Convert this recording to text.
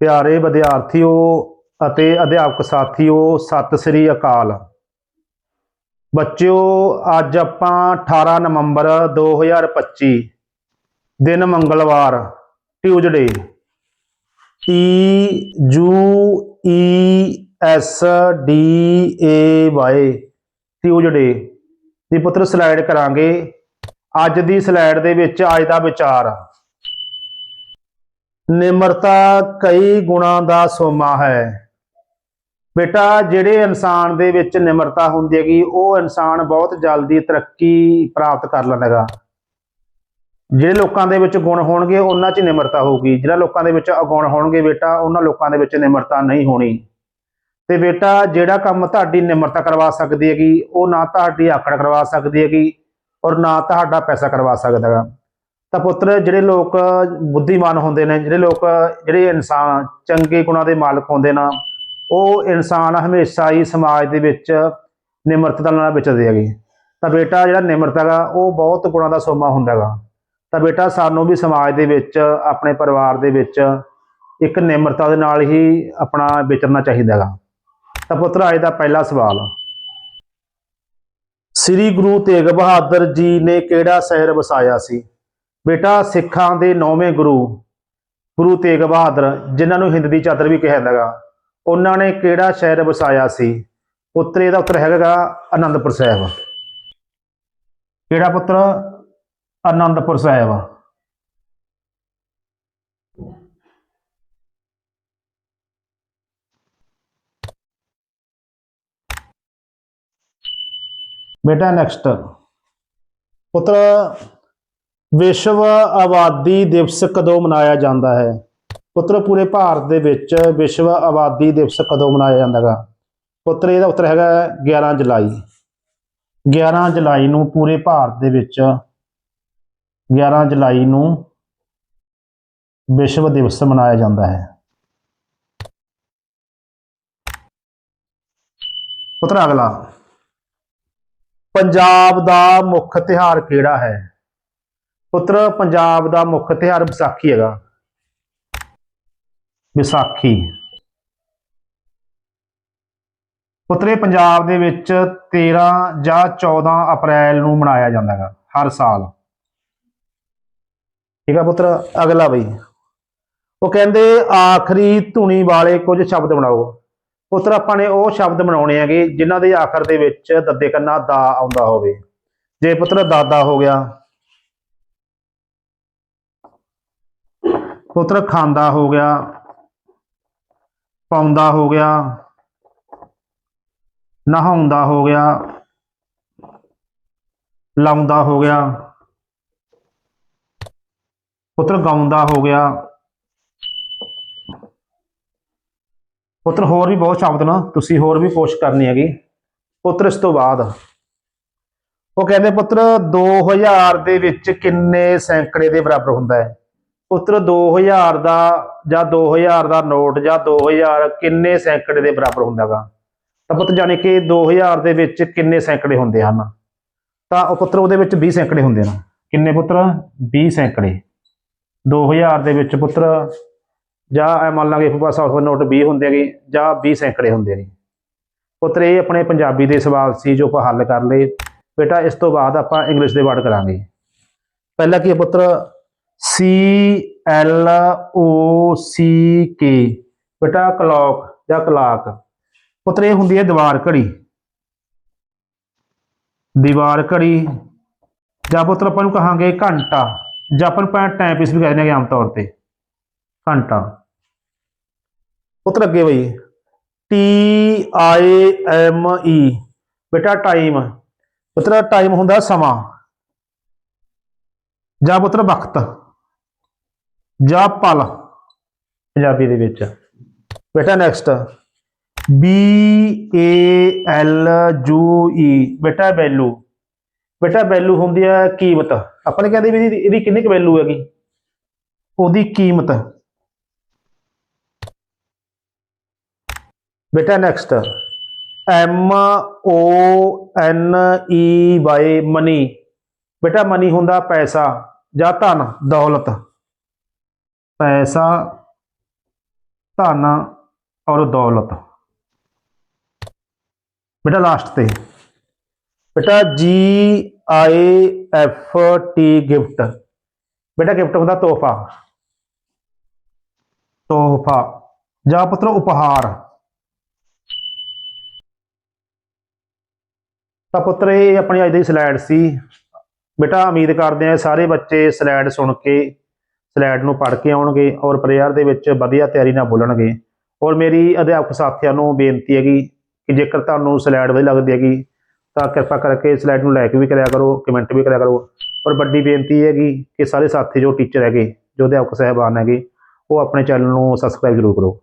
ਪਿਆਰੇ ਵਿਦਿਆਰਥੀਓ ਅਤੇ ਅਧਿਆਪਕ ਸਾਥੀਓ, ਸਤਿ ਸ੍ਰੀ ਅਕਾਲ। ਬੱਚਿਓ, ਅੱਜ ਆਪਾਂ 18 ਨਵੰਬਰ 2025 ਦਿਨ ਮੰਗਲਵਾਰ, Tuesday. T U, E, S, D, A Y Tuesday ਦੀ ਪੁੱਤਰ ਸਲਾਈਡ ਕਰਾਂਗੇ। ਅੱਜ ਦੀ ਸਲਾਈਡ ਦੇ ਵਿੱਚ ਅੱਜ ਦਾ ਵਿਚਾਰ। ਨਿਮਰਤਾ ਕਈ ਗੁਣਾਂ ਦਾ ਸੋਮਾ ਹੈ। ਬੇਟਾ, ਜਿਹੜੇ ਇਨਸਾਨ ਦੇ ਵਿੱਚ ਨਿਮਰਤਾ ਹੁੰਦੀ ਹੈਗੀ, ਉਹ ਇਨਸਾਨ ਬਹੁਤ ਜਲਦੀ ਤਰੱਕੀ ਪ੍ਰਾਪਤ ਕਰ ਲੈਂਦਾ ਜਿਹੜੇ ਲੋਕਾਂ ਦੇ ਵਿੱਚ ਗੁਣ ਹੋਣਗੇ, ਉਹਨਾਂ 'ਚ ਨਿਮਰਤਾ ਹੋਊਗੀ। ਜਿਹੜਾ ਲੋਕਾਂ ਦੇ ਵਿੱਚ ਅਗੁਣ ਹੋਣਗੇ ਬੇਟਾ, ਉਹਨਾਂ ਲੋਕਾਂ ਦੇ ਵਿੱਚ ਨਿਮਰਤਾ ਨਹੀਂ ਹੋਣੀ। ਤੇ ਬੇਟਾ, ਜਿਹੜਾ ਕੰਮ ਤੁਹਾਡੀ ਨਿਮਰਤਾ ਕਰਵਾ ਸਕਦੀ ਹੈਗੀ, ਉਹ ਨਾ ਤੁਹਾਡੀ ਆਕੜ ਕਰਵਾ ਸਕਦੀ ਹੈਗੀ ਔਰ ਨਾ ਤੁਹਾਡਾ ਪੈਸਾ ਕਰਵਾ ਸਕਦਾ ਹੈਗਾ। ਤਾਂ ਪੁੱਤਰ, ਜਿਹੜੇ ਲੋਕ ਬੁੱਧੀਮਾਨ ਹੁੰਦੇ ਨੇ, ਜਿਹੜੇ ਲੋਕ, ਜਿਹੜੇ ਇਨਸਾਨ, ਚੰਗੇ ਗੁਣਾਂ ਦੇ ਮਾਲਕ ਹੁੰਦੇ ਨਾ, ਉਹ ਇਨਸਾਨ ਹਮੇਸ਼ਾ ਹੀ ਸਮਾਜ ਦੇ ਵਿੱਚ ਨਿਮਰਤਾ ਨਾਲ ਵਿਚਰਦੇ ਹੈਗੇ। ਤਾਂ ਬੇਟਾ ਜਿਹੜਾ ਨਿਮਰਤਾ ਗਾ ਉਹ ਬਹੁਤ ਗੁਣਾਂ ਦਾ ਸੋਮਾ ਹੁੰਦਾ ਗਾ ਤਾਂ ਬੇਟਾ ਸਾਨੂੰ ਵੀ ਸਮਾਜ ਦੇ ਵਿੱਚ, ਆਪਣੇ ਪਰਿਵਾਰ ਦੇ ਵਿੱਚ ਇੱਕ ਨਿਮਰਤਾ ਦੇ ਨਾਲ ਹੀ ਆਪਣਾ ਵਿਚਰਨਾ ਚਾਹੀਦਾ ਗਾ ਤਾਂ ਪੁੱਤਰ, ਅੱਜ ਦਾ ਪਹਿਲਾ ਸਵਾਲ। ਸ੍ਰੀ ਗੁਰੂ ਤੇਗ ਬਹਾਦਰ ਜੀ ਨੇ ਕਿਹੜਾ ਸ਼ਹਿਰ ਵਸਾਇਆ ਸੀ? ਬੇਟਾ, ਸਿੱਖਾਂ ਦੇ ਨੌਵੇਂ ਗੁਰੂ ਗੁਰੂ ਤੇਗ ਬਹਾਦਰ, ਜਿਨ੍ਹਾਂ ਨੂੰ ਹਿੰਦ ਦੀ ਚਾਦਰ ਵੀ ਕਿਹਾ ਜਾਂਦਾ ਗਾ ਉਹਨਾਂ ਨੇ ਕਿਹੜਾ ਸ਼ਹਿਰ ਵਸਾਇਆ ਸੀ? ਪੁੱਤਰ ਇਹਦਾ ਉੱਤਰ ਹੈਗਾ ਗਾ ਆਨੰਦਪੁਰ ਸਾਹਿਬ। ਕਿਹੜਾ ਪੁੱਤਰ? ਆਨੰਦਪੁਰ ਸਾਹਿਬ। ਬੇਟਾ ਨੈਕਸਟ ਪੁੱਤਰ ਵਿਸ਼ਵ ਆਬਾਦੀ ਦਿਵਸ ਕਦੋਂ ਮਨਾਇਆ ਜਾਂਦਾ ਹੈ? ਪੁੱਤਰ, ਪੂਰੇ ਭਾਰਤ ਦੇ ਵਿੱਚ ਵਿਸ਼ਵ ਆਬਾਦੀ ਦਿਵਸ ਕਦੋਂ ਮਨਾਇਆ ਜਾਂਦਾ ਹੈਗਾ? ਪੁੱਤਰ, ਇਹਦਾ ਉੱਤਰ ਹੈਗਾ 11 ਜੁਲਾਈ। 11 ਜੁਲਾਈ ਨੂੰ ਪੂਰੇ ਭਾਰਤ ਦੇ ਵਿੱਚ 11 ਜੁਲਾਈ ਨੂੰ ਵਿਸ਼ਵ ਦਿਵਸ ਮਨਾਇਆ ਜਾਂਦਾ ਹੈ। ਪੁੱਤਰ, ਅਗਲਾ। ਪੰਜਾਬ ਦਾ ਮੁੱਖ ਤਿਉਹਾਰ ਕਿਹੜਾ ਹੈ? ਪੁੱਤਰ, ਪੰਜਾਬ ਦਾ ਮੁੱਖ ਤਿਉਹਾਰ ਵਿਸਾਖੀ ਹੈਗਾ। ਵਿਸਾਖੀ। ਪੁੱਤਰੇ, ਪੰਜਾਬ ਦੇ ਵਿੱਚ 13 ਜਾਂ 14 ਅਪ੍ਰੈਲ ਨੂੰ ਮਨਾਇਆ ਜਾਂਦਾ ਹੈਗਾ, ਹਰ ਸਾਲ। ਠੀਕ ਹੈ ਪੁੱਤਰ, ਅਗਲਾ ਬਈ। ਉਹ ਕਹਿੰਦੇ, ਆਖਰੀ ਧੁਨੀ ਵਾਲੇ ਕੁਝ ਸ਼ਬਦ ਬਣਾਓ। ਪੁੱਤਰ, ਆਪਾਂ ਨੇ ਉਹ ਸ਼ਬਦ ਬਣਾਉਣੇ ਹੈਗੇ, ਜਿਨ੍ਹਾਂ ਦੇ ਆਖਰ ਦੇ ਵਿੱਚ ਦੱਦੇ ਕੰਨਾ ਦਾ ਆਉਂਦਾ ਹੋਵੇ। ਜੇ ਪੁੱਤਰ ਦਾਦਾ ਹੋ ਗਿਆ ਪੁੱਤਰ ਖਾਂਦਾ ਹੋ ਗਿਆ, ਪਾਉਂਦਾ ਹੋ ਗਿਆ, ਨਹਾਉਂਦਾ ਹੋ ਗਿਆ, ਲਾਉਂਦਾ ਹੋ ਗਿਆ, ਪੁੱਤਰ ਗਾਉਂਦਾ ਹੋ ਗਿਆ। ਪੁੱਤਰ ਹੋਰ ਵੀ ਬਹੁਤ ਸ਼ਬਦ ਨਾ, ਤੁਸੀਂ ਹੋਰ ਵੀ ਕੋਸ਼ਿਸ਼ ਕਰਨੀ ਹੈਗੀ। ਪੁੱਤਰ ਇਸ ਤੋਂ ਬਾਅਦ। ਉਹ ਕਹਿੰਦੇ ਪੁੱਤਰ 2000 ਦੇ ਵਿੱਚ ਕਿੰਨੇ ਸੈਂਕੜੇ ਦੇ ਬਰਾਬਰ ਹੁੰਦਾ ਹੈ? ਪੁੱਤਰ 2000 ਦਾ ਜਾਂ 2000 ਦਾ ਨੋਟ ਜਾਂ 2000 ਕਿੰਨੇ ਸੈਂਕੜੇ ਦੇ ਬਰਾਬਰ ਹੁੰਦਾਗਾ? ਤਾਂ ਪੁੱਤ ਜਾਣੀ ਕਿ 2000 ਦੇ ਵਿੱਚ ਕਿੰਨੇ ਸੈਂਕੜੇ ਹੁੰਦੇ ਹਨ? ਤਾਂ ਉਹ ਪੁੱਤਰ ਉਹਦੇ ਵਿੱਚ 20 ਸੈਂਕੜੇ ਹੁੰਦੇ ਨੇ ਕਿੰਨੇ ਪੁੱਤਰ? 20 ਸੈਂਕੜੇ। 2000 ਦੇ ਵਿੱਚ ਪੁੱਤਰ ਜਾਂ ਇਹ ਮੰਨ ਲਾਂਗੇ ਇੱਕ ਪਾਸਾ ਨੋਟ 20 ਹੁੰਦੇ ਨੇ ਜਾਂ 20 ਸੈਂਕੜੇ ਹੁੰਦੇ ਨੇ। ਪੁੱਤਰ, ਇਹ ਆਪਣੇ ਪੰਜਾਬੀ ਦੇ ਸਵਾਲ ਸੀ ਜੋ ਆਪਾਂ ਹੱਲ ਕਰ ਲਏ। ਬੇਟਾ, ਇਸ ਤੋਂ ਬਾਅਦ ਆਪਾਂ ਇੰਗਲਿਸ਼ ਦੇ ਵਰਡ ਕਰਾਂਗੇ। ਪਹਿਲਾ ਕੀ ਹੈ ਪੁੱਤਰ? ਸੀ ਐਲ ਓ ਸੀ ਕੇ ਬੇਟਾ ਕਲੌਕ ਜਾਂ ਕਲਾਕ। ਪੁੱਤਰ, ਇਹ ਹੁੰਦੀ ਹੈ ਦੀਵਾਰ ਘੜੀ। ਦੀਵਾਰ ਘੜੀ, ਜਾਂ ਪੁੱਤਰ, ਆਪਾਂ ਨੂੰ ਕਹਾਂਗੇ ਘੰਟਾ। ਜਾਂ ਆਪਾਂ ਨੂੰ ਟਾਈਮ ਪੀਸ ਵੀ ਕਹਿੰਦੇ ਨੇ ਆਮ ਤੌਰ ਤੇ। ਘੰਟਾ। ਪੁੱਤਰ, ਅੱਗੇ ਬਈ। ਟੀ ਆਈ ਐਮ ਈ ਬੇਟਾ ਟਾਈਮ ਪੁੱਤਰ ਟਾਈਮ ਹੁੰਦਾ ਸਮਾਂ। ਜਾਂ ਪੁੱਤਰ, ਵਕਤ। ਜਾਂ ਪਲ ਪੰਜਾਬੀ ਦੇ ਵਿੱਚ। ਬੇਟਾ next B A L U E ਬੇਟਾ ਵੈਲੂ। ਬੇਟਾ ਵੈਲੂ ਹੁੰਦੀ ਹੈ ਕੀਮਤ। ਆਪਾਂ ਨੇ ਕਹਿੰਦੇ ਵੀ ਇਹਦੀ ਕਿੰਨੀ ਕੁ ਵੈਲੂ ਹੈਗੀ? ਉਹਦੀ ਕੀਮਤ। ਬੇਟਾ next M O N E Y money ਬੇਟਾ ਮਨੀ ਹੁੰਦਾ ਪੈਸਾ ਜਾਂ ਧਨ, ਦੌਲਤ। ਪੈਸਾ, ਧਨ ਔਰ ਦੌਲਤ। ਬੇਟਾ ਲਾਸਟ ਤੇ। ਬੇਟਾ G I F T gift ਬੇਟਾ ਗਿਫਟ ਹੁੰਦਾ ਤੋਹਫਾ। ਤੋਹਫਾ। ਜਾਂ ਪੁੱਤਰ ਉਪਹਾਰ। ਤਾਂ ਪੁੱਤਰ, ਇਹ ਆਪਣੀ ਅੱਜ ਦੀ ਸਲਾਈਡ ਸੀ। ਬੇਟਾ ਉਮੀਦ ਕਰਦੇ ਆ ਸਾਰੇ ਬੱਚੇ ਸਲਾਈਡ ਸੁਣ ਕੇ ਸਲਾਈਡ ਨੂੰ ਪੜ੍ਹ ਕੇ ਆਉਣਗੇ ਔਰ ਪ੍ਰੇਅਰ ਦੇ ਵਿੱਚ ਵਧੀਆ ਤਿਆਰੀ ਨਾਲ ਬੋਲਣਗੇ। ਔਰ ਮੇਰੀ ਅਧਿਆਪਕ ਸਾਥੀਆਂ ਨੂੰ ਬੇਨਤੀ ਹੈਗੀ ਕਿ ਜੇਕਰ ਤੁਹਾਨੂੰ ਸਲਾਈਡ ਵਧੀਆ ਲੱਗਦੀ ਹੈਗੀ, ਤਾਂ ਕਿਰਪਾ ਕਰਕੇ ਸਲਾਈਡ ਨੂੰ ਲਾਈਕ ਵੀ ਕਰਿਆ ਕਰੋ, ਕਮੈਂਟ ਵੀ ਕਰਿਆ ਕਰੋ। ਔਰ ਵੱਡੀ ਬੇਨਤੀ ਹੈਗੀ ਕਿ ਸਾਰੇ ਸਾਥੀ ਜੋ ਟੀਚਰ ਹੈਗੇ, ਜੋ ਅਧਿਆਪਕ ਸਹਿਬਾਨ ਹੈਗੇ, ਉਹ ਆਪਣੇ ਚੈਨਲ ਨੂੰ ਸਬਸਕ੍ਰਾਈਬ ਜ਼ਰੂਰ ਕਰੋ।